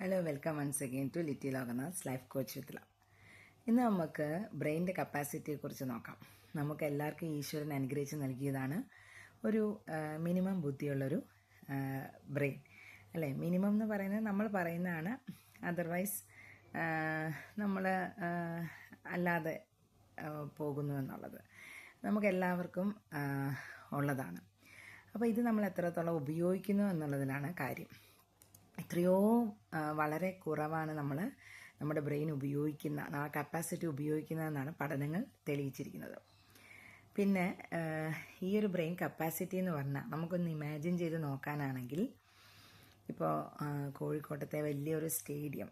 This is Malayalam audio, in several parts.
Hello welcome once again to Litty Lokanath's life coach with ഇന്ന് നമുക്ക് ബ്രെയിന്റെ കപ്പാസിറ്റിയെക്കുറിച്ച് നോക്കാം. നമുക്ക് എല്ലാവർക്കും ഈശ്വരൻ അനുഗ്രഹിച്ച് നൽകിയതാണ് ഒരു മിനിമം ബുദ്ധിയുള്ളൊരു ബ്രെയിൻ. അല്ലേ? മിനിമം എന്ന് പറയുന്നത് നമ്മൾ പറയുന്നതാണ് അതർവൈസ് നമ്മൾ അല്ലാതെ പോകുന്നു എന്നുള്ളത്. നമുക്ക് എല്ലാവർക്കും ഉള്ളതാണ്. അപ്പോൾ ഇത് നമ്മൾ എത്രത്തോളം ഉപയോഗിക്കുന്നു എന്നുള്ളതിലാണ് കാര്യം. എത്രയോ വളരെ കുറവാണ് നമ്മൾ നമ്മുടെ ബ്രെയിൻ ഉപയോഗിക്കുന്ന ആ കപ്പാസിറ്റി ഉപയോഗിക്കുന്നതെന്നാണ് പഠനങ്ങൾ തെളിയിച്ചിരിക്കുന്നത്. പിന്നെ ഈ ഒരു ബ്രെയിൻ കപ്പാസിറ്റി എന്ന് പറഞ്ഞാൽ നമുക്കൊന്ന് ഇമാജിൻ ചെയ്ത് നോക്കാനാണെങ്കിൽ ഇപ്പോൾ കോഴിക്കോട്ടത്തെ വലിയൊരു സ്റ്റേഡിയം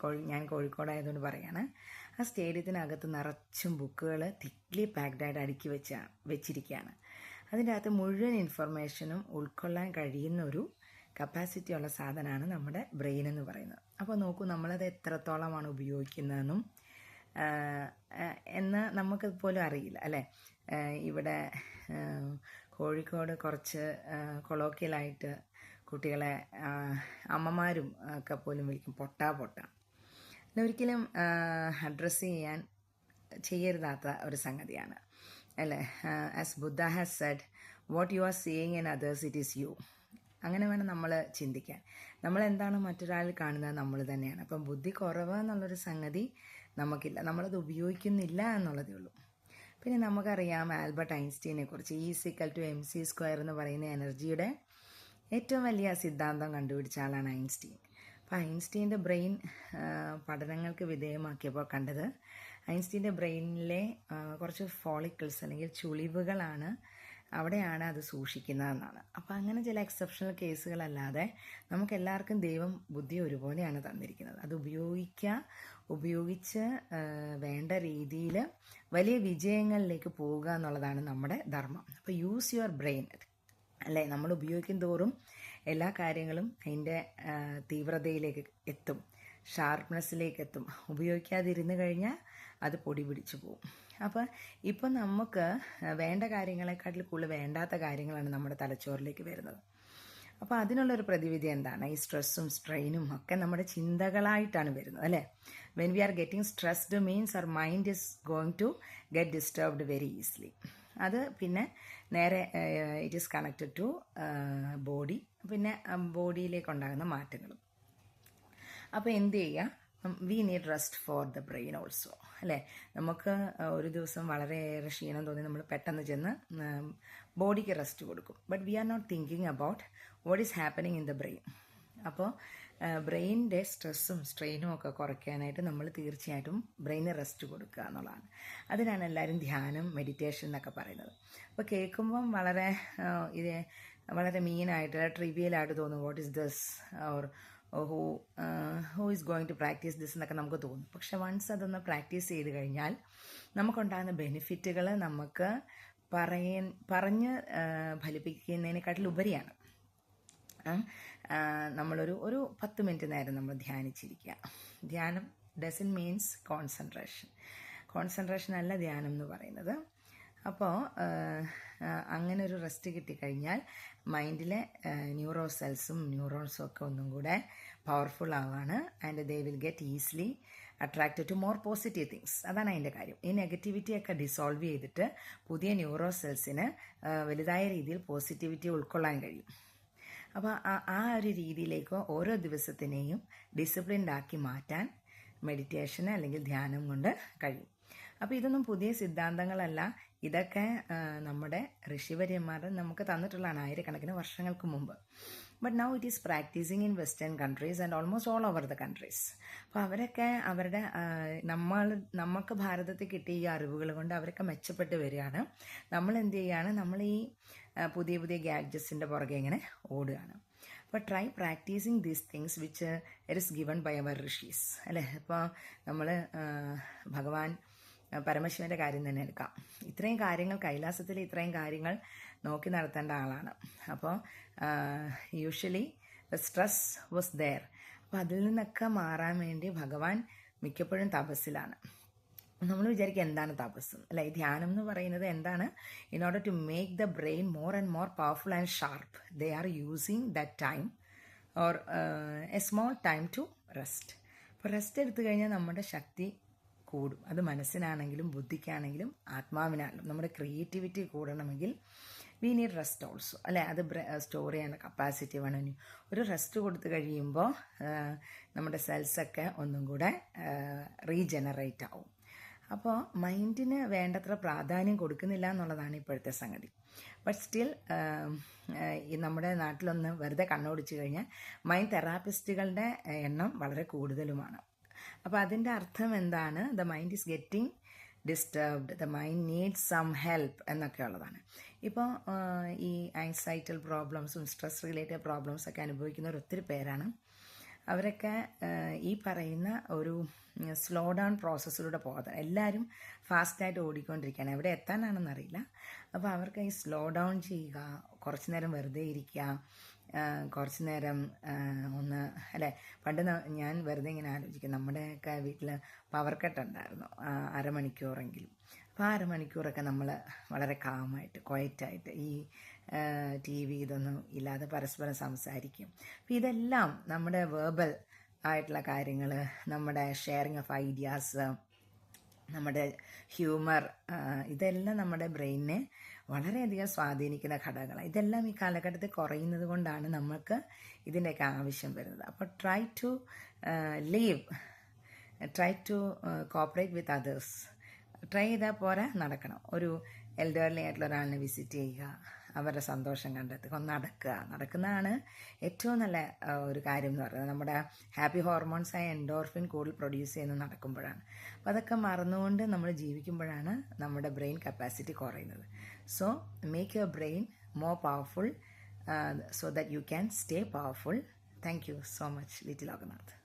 കോഴി ഞാൻ കോഴിക്കോടായതുകൊണ്ട് പറയാണ് ആ സ്റ്റേഡിയത്തിനകത്ത് നിറച്ചും ബുക്കുകൾ തിക്ലി പാക്ഡായിട്ട് അടുക്കി വെച്ച വെച്ചിരിക്കുകയാണ് അതിന്റെ അകത്ത് മുഴുവൻ ഇൻഫർമേഷനും ഉൾക്കൊള്ളാൻ കഴിയുന്ന ഒരു കപ്പാസിറ്റി ഉള്ള സാധനമാണ് നമ്മുടെ ബ്രെയിൻ എന്ന് പറയുന്നത്. അപ്പോൾ നോക്കൂ നമ്മളത് എത്രത്തോളമാണ് ഉപയോഗിക്കുന്നതെന്നും എന്ന് നമുക്ക് പോലും അറിയില്ല അല്ലേ? ഇവിടെ കോഴിക്കോട് കുറച്ച് കൊളോക്കിയലായിട്ട് കുട്ടികളെ അമ്മമാരും ഒക്കെ പോലും വിളിക്കും പൊട്ടാ പൊട്ട. ഒരിക്കലും അഡ്രസ്സ് ചെയ്യാൻ ചെയ്യരുതാത്ത ഒരു സംഗതിയാണ് അല്ലേ? As Buddha has said what you are seeing in others it is you അങ്ങനെ വേണം നമ്മൾ ചിന്തിക്കാൻ. നമ്മൾ എന്താണ് മറ്റൊരാളിൽ കാണുന്നത് നമ്മൾ തന്നെയാണ്. അപ്പം ബുദ്ധി കുറവ് എന്നുള്ളൊരു സംഗതി നമുക്കില്ല. നമ്മളത് ഉപയോഗിക്കുന്നില്ല എന്നുള്ളതേ ഉള്ളൂ. പിന്നെ നമുക്കറിയാം ആൽബർട്ട് ഐൻസ്റ്റീനെ കുറിച്ച് E equal to M C square എന്ന് പറയുന്ന എനർജിയുടെ ഏറ്റവും വലിയ സിദ്ധാന്തം കണ്ടുപിടിച്ച ആളാണ് ഐൻസ്റ്റീൻ. അപ്പോൾ ഐൻസ്റ്റീന്റെ ബ്രെയിൻ പഠനങ്ങൾക്ക് വിധേയമാക്കിയപ്പോൾ കണ്ടത് ഐൻസ്റ്റീന്റെ ബ്രെയിനിലെ കുറച്ച് ഫോളിക്കിൾസ് അല്ലെങ്കിൽ ചുളിവുകളാണ് അവിടെയാണ് അത് സൂക്ഷിക്കുന്നതെന്നാണ്. അപ്പോൾ അങ്ങനെ ചില എക്സെപ്ഷണൽ കേസുകളല്ലാതെ നമുക്ക് എല്ലാവർക്കും ദൈവം ബുദ്ധി ഒരുപോലെയാണ് തന്നിരിക്കുന്നത്. അത് ഉപയോഗിക്കുക ഉപയോഗിച്ച് വേണ്ട രീതിയിൽ വലിയ വിജയങ്ങളിലേക്ക് പോവുക എന്നുള്ളതാണ് നമ്മുടെ ധർമ്മം. അപ്പോൾ യൂസ് യുവർ ബ്രെയിൻ അല്ലേ? നമ്മൾ ഉപയോഗിക്കും തോറും എല്ലാ കാര്യങ്ങളും അതിന്റെ തീവ്രതയിലേക്ക് എത്തും. ഷാർപ്നെസ്സിലേക്ക് എത്തും. ഉപയോഗിക്കാതിരുന്ന് കഴിഞ്ഞാൽ അത് പൊടി പിടിച്ചു പോകും അപ്പോൾ ഇപ്പം നമുക്ക് വേണ്ട കാര്യങ്ങളെക്കാട്ടിൽ കൂടുതൽ വേണ്ടാത്ത കാര്യങ്ങളാണ് നമ്മുടെ തലച്ചോറിലേക്ക് വരുന്നത്. അപ്പോൾ അതിനുള്ളൊരു പ്രതിവിധി എന്താണ്? ഈ സ്ട്രെസ്സും സ്ട്രെയിനും ഒക്കെ നമ്മുടെ ചിന്തകളായിട്ടാണ് വരുന്നത് അല്ലേ? When we are getting stressed means our mind is going to get disturbed very easily അത് പിന്നെ നേരെ it is connected to body പിന്നെ ബോഡിയിലേക്ക് ഉണ്ടാകുന്ന മാറ്റങ്ങളും. അപ്പോൾ എന്ത് ചെയ്യുക? We need rest for the brain also അല്ലേ? നമുക്ക് ഒരു ദിവസം വളരെയേറെ ക്ഷീണം തോന്നി നമ്മൾ പെട്ടെന്ന് ചെന്ന് ബോഡിക്ക് റെസ്റ്റ് കൊടുക്കും. But we are not thinking about what is happening in the brain അപ്പോൾ ബ്രെയിനിന്റെ സ്ട്രെസ്സും സ്ട്രെയിനും ഒക്കെ കുറയ്ക്കാനായിട്ട് നമ്മൾ തീർച്ചയായിട്ടും ബ്രെയിന് റെസ്റ്റ് കൊടുക്കുക എന്നുള്ളതാണ്. അതിനാണ് എല്ലാവരും ധ്യാനം മെഡിറ്റേഷൻ എന്നൊക്കെ പറയുന്നത്. അപ്പോൾ കേൾക്കുമ്പം വളരെ ഇത് വളരെ മീനായിട്ട് ട്രിവിയലായിട്ട് തോന്നും what is this or who who is going to practise this എന്നൊക്കെ നമുക്ക് തോന്നും. പക്ഷെ വൺസ് അതൊന്ന് പ്രാക്ടീസ് ചെയ്ത് കഴിഞ്ഞാൽ നമുക്കുണ്ടാകുന്ന ബെനിഫിറ്റുകൾ നമുക്ക് പറയ പറഞ്ഞ് ഉപരിയാണ്. ആ, ആ, നമ്മളൊരു ഒരു പത്ത് മിനിറ്റ് നേരം നമ്മൾ ധ്യാനിച്ചിരിക്കുക. ധ്യാനം ഡസൻ മീൻസ് കോൺസെൻട്രേഷൻ കോൺസെൻട്രേഷൻ അല്ല ധ്യാനം എന്ന് പറയുന്നത്. അപ്പോൾ അങ്ങനെ ഒരു റെസ്റ്റ് കിട്ടിക്കഴിഞ്ഞാൽ മൈൻഡിലെ ന്യൂറോ സെൽസും ന്യൂറോൺസും ഒക്കെ ഒന്നും കൂടെ പവർഫുൾ ആവുകയാണ് and they will get easily attracted to more positive things അതാണ് അതിന്റെ കാര്യം. ഈ നെഗറ്റിവിറ്റിയൊക്കെ ഡിസോൾവ് ചെയ്തിട്ട് പുതിയ ന്യൂറോ സെൽസിന് വലുതായ രീതിയിൽ പോസിറ്റിവിറ്റി ഉൾക്കൊള്ളാൻ കഴിയും. അപ്പോൾ ആ ഒരു രീതിയിലേക്ക് ഓരോ ദിവസത്തിനെയും ഡിസിപ്ലിൻഡ് ആക്കി മാറ്റാൻ മെഡിറ്റേഷൻ അല്ലെങ്കിൽ ധ്യാനം കൊണ്ട് കഴിയും. അപ്പോൾ ഇതൊന്നും പുതിയ സിദ്ധാന്തങ്ങളല്ല. ഇതൊക്കെ നമ്മുടെ ഋഷിവര്യന്മാർ നമുക്ക് തന്നിട്ടുള്ളതാണ് ആയിരക്കണക്കിന് വർഷങ്ങൾക്ക് മുമ്പ്. But now it is practising in western countries and almost all over the countries അപ്പോൾ അവരൊക്കെ അവരുടെ നമ്മൾ നമുക്ക് ഭാരതത്തിൽ കിട്ടിയ ഈ അറിവുകൾ കൊണ്ട് അവരൊക്കെ മെച്ചപ്പെട്ട് വരികയാണ്. നമ്മൾ എന്ത് ചെയ്യുകയാണ് നമ്മൾ ഈ പുതിയ പുതിയ ഗാഡ്ജറ്റ്സിന്റെ പുറകെ ഇങ്ങനെ ഓടുകയാണ്. അപ്പോൾ try practising these things which it is given by our rishis അല്ലേ ഇപ്പോൾ നമ്മൾ ഭഗവാൻ പരമശിവന്റെ കാര്യം തന്നെ എടുക്കാം. ഇത്രയും കാര്യങ്ങൾ കൈലാസത്തിൽ ഇത്രയും കാര്യങ്ങൾ നോക്കി നടത്തേണ്ട ആളാണ്. അപ്പോൾ യൂഷ്വലി സ്ട്രെസ് വാസ് ദെയർ അപ്പോൾ അതിൽ നിന്നൊക്കെ മാറാൻ വേണ്ടി ഭഗവാൻ മിക്കപ്പോഴും തപസ്സിലാണ്. നമ്മൾ വിചാരിക്കുക എന്താണ് തപസ് അല്ലെ? ധ്യാനം എന്ന് പറയുന്നത് എന്താണ്? In order to make the brain more and more powerful and sharp they are using that time or a small time to rest അപ്പോൾ റെസ്റ്റ് എടുത്തു കഴിഞ്ഞാൽ നമ്മുടെ ശക്തി കൂടും. അത് മനസ്സിനാണെങ്കിലും ബുദ്ധിക്കാണെങ്കിലും ആത്മാവിനാണെങ്കിലും നമ്മുടെ ക്രിയേറ്റിവിറ്റി കൂടണമെങ്കിൽ വി നീഡ് റെസ്റ്റ് ഓൾസോ അല്ലെ? അത് സ്റ്റോർ ചെയ്യാനുള്ള കപ്പാസിറ്റി വേണം ഒരു റെസ്റ്റ് കൊടുത്തു കഴിയുമ്പോൾ നമ്മുടെ സെൽസൊക്കെ ഒന്നും കൂടെ റീജനറേറ്റ് ആവും. അപ്പോൾ മൈൻഡിന് വേണ്ടത്ര പ്രാധാന്യം കൊടുക്കുന്നില്ല എന്നുള്ളതാണ് ഇപ്പോഴത്തെ സംഗതി. ബട്ട് സ്റ്റിൽ നമ്മുടെ നാട്ടിലൊന്ന് വെറുതെ കണ്ണോടിച്ചു കഴിഞ്ഞാൽ മൈൻഡ് തെറാപ്പിസ്റ്റുകളുടെ എണ്ണം വളരെ കൂടുതലുമാണ്. അപ്പോൾ അതിന്റെ അർത്ഥം എന്താണ്? The mind is getting disturbed the mind needs some help എന്നൊക്കെ ഉള്ളതാണ്. ഇപ്പോൾ ഈ ആൻസൈറ്റൽ പ്രോബ്ലംസും സ്ട്രെസ് റിലേറ്റഡ് പ്രോബ്ലംസൊക്കെ അനുഭവിക്കുന്നവർ ഒത്തിരി പേരാണ്. അവരൊക്കെ ഈ പറയുന്ന ഒരു സ്ലോ ഡൗൺ പ്രോസസ്സിലൂടെ പോകാതെ എല്ലാവരും ഫാസ്റ്റായിട്ട് ഓടിക്കൊണ്ടിരിക്കുകയാണ്. എവിടെ എത്താനാണെന്നറിയില്ല. അപ്പോൾ അവർക്ക് ഈ സ്ലോ ഡൗൺ ചെയ്യുക കുറച്ച് നേരം വെറുതെ ഇരിക്കുക കുറച്ച് നേരം ഒന്ന് അല്ലേ പണ്ട് ഞാൻ വെറുതെ ഇങ്ങനെ ആലോചിക്കും. നമ്മുടെയൊക്കെ വീട്ടിൽ പവർ കട്ട് ഉണ്ടായിരുന്നു അരമണിക്കൂറെങ്കിലും. അപ്പോൾ ആ അരമണിക്കൂറൊക്കെ നമ്മൾ വളരെ കാമായിട്ട് ക്വയറ്റായിട്ട് ഈ ടി വി ഇതൊന്നും ഇല്ലാതെ പരസ്പരം സംസാരിക്കും. അപ്പോൾ ഇതെല്ലാം നമ്മുടെ വേർബൽ ആയിട്ടുള്ള കാര്യങ്ങൾ നമ്മുടെ ഷെയറിങ് ഓഫ് ഐഡിയാസ് നമ്മുടെ ഹ്യൂമർ ഇതെല്ലാം നമ്മുടെ ബ്രെയിനിനെ വളരെയധികം സ്വാധീനിക്കുന്ന ഘടകങ്ങളാണ് ഇതെല്ലാം ഈ കാലഘട്ടത്തിൽ കുറയുന്നത് കൊണ്ടാണ് നമുക്ക് ഇതിന്റെയൊക്കെ ആവശ്യം വരുന്നത്. അപ്പോൾ try to live try to cooperate with others try ചെയ്താൽ പോരാ നടക്കണം. ഒരു എൽഡർലി ആയിട്ടുള്ള ഒരാളിനെ വിസിറ്റ് ചെയ്യുക അവരുടെ സന്തോഷം കണ്ടെത്തുക നടക്കുക. നടക്കുന്നതാണ് ഏറ്റവും നല്ല ഒരു കാര്യം എന്ന് പറയുന്നത്. നമ്മുടെ ഹാപ്പി ഹോർമോൺസായ എൻഡോർഫിൻ കൂടുതൽ പ്രൊഡ്യൂസ് ചെയ്യുന്ന നടക്കുമ്പോഴാണ്. അപ്പോൾ അതൊക്കെ മറന്നുകൊണ്ട് നമ്മൾ ജീവിക്കുമ്പോഴാണ് നമ്മുടെ ബ്രെയിൻ കപ്പാസിറ്റി കുറയുന്നത്. So make your brain more powerful so that you can stay powerful thank you so much Litty Lokanath